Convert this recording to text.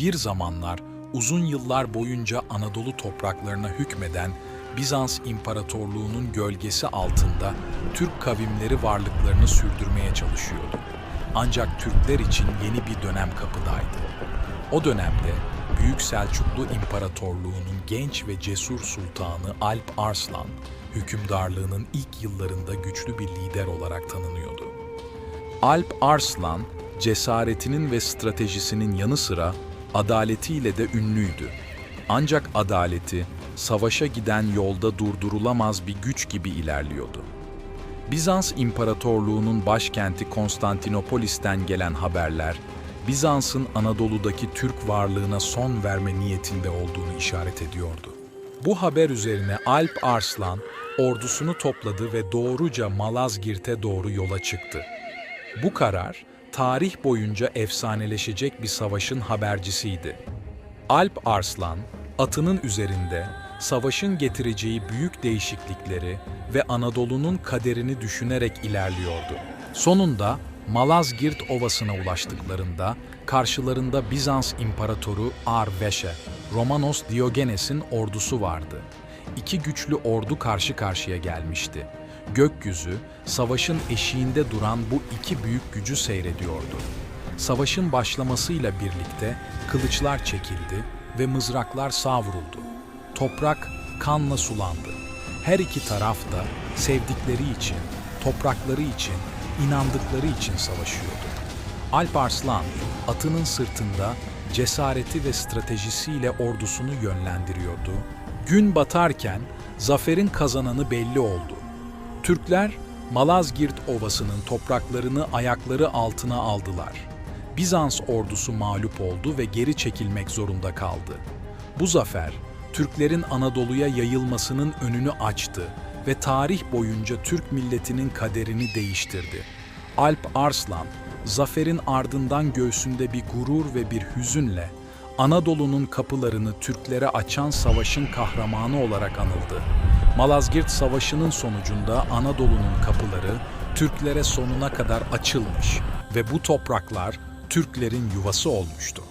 Bir zamanlar uzun yıllar boyunca Anadolu topraklarına hükmeden Bizans İmparatorluğu'nun gölgesi altında Türk kavimleri varlıklarını sürdürmeye çalışıyordu. Ancak Türkler için yeni bir dönem kapıdaydı. O dönemde Büyük Selçuklu İmparatorluğu'nun genç ve cesur sultanı Alp Arslan, hükümdarlığının ilk yıllarında güçlü bir lider olarak tanınıyordu. Alp Arslan, cesaretinin ve stratejisinin yanı sıra adaletiyle de ünlüydü. Ancak adaleti, savaşa giden yolda durdurulamaz bir güç gibi ilerliyordu. Bizans İmparatorluğu'nun başkenti Konstantinopolis'ten gelen haberler, Bizans'ın Anadolu'daki Türk varlığına son verme niyetinde olduğunu işaret ediyordu. Bu haber üzerine Alp Arslan ordusunu topladı ve doğruca Malazgirt'e doğru yola çıktı. Bu karar, tarih boyunca efsaneleşecek bir savaşın habercisiydi. Alp Arslan, atının üzerinde savaşın getireceği büyük değişiklikleri ve Anadolu'nun kaderini düşünerek ilerliyordu. Sonunda Malazgirt Ovası'na ulaştıklarında karşılarında Bizans İmparatoru Arveşe, Romanos Diogenes'in ordusu vardı. İki güçlü ordu karşı karşıya gelmişti. Gökyüzü, savaşın eşiğinde duran bu iki büyük gücü seyrediyordu. Savaşın başlamasıyla birlikte kılıçlar çekildi ve mızraklar savruldu. Toprak kanla sulandı. Her iki taraf da sevdikleri için, toprakları için, inandıkları için savaşıyordu. Alp Arslan, atının sırtında cesareti ve stratejisiyle ordusunu yönlendiriyordu. Gün batarken zaferin kazananı belli oldu. Türkler Malazgirt Ovası'nın topraklarını ayakları altına aldılar. Bizans ordusu mağlup oldu ve geri çekilmek zorunda kaldı. Bu zafer, Türklerin Anadolu'ya yayılmasının önünü açtı ve tarih boyunca Türk milletinin kaderini değiştirdi. Alp Arslan, zaferin ardından göğsünde bir gurur ve bir hüzünle Anadolu'nun kapılarını Türklere açan savaşın kahramanı olarak anıldı. Malazgirt Savaşı'nın sonucunda Anadolu'nun kapıları Türklere sonuna kadar açılmış ve bu topraklar Türklerin yuvası olmuştu.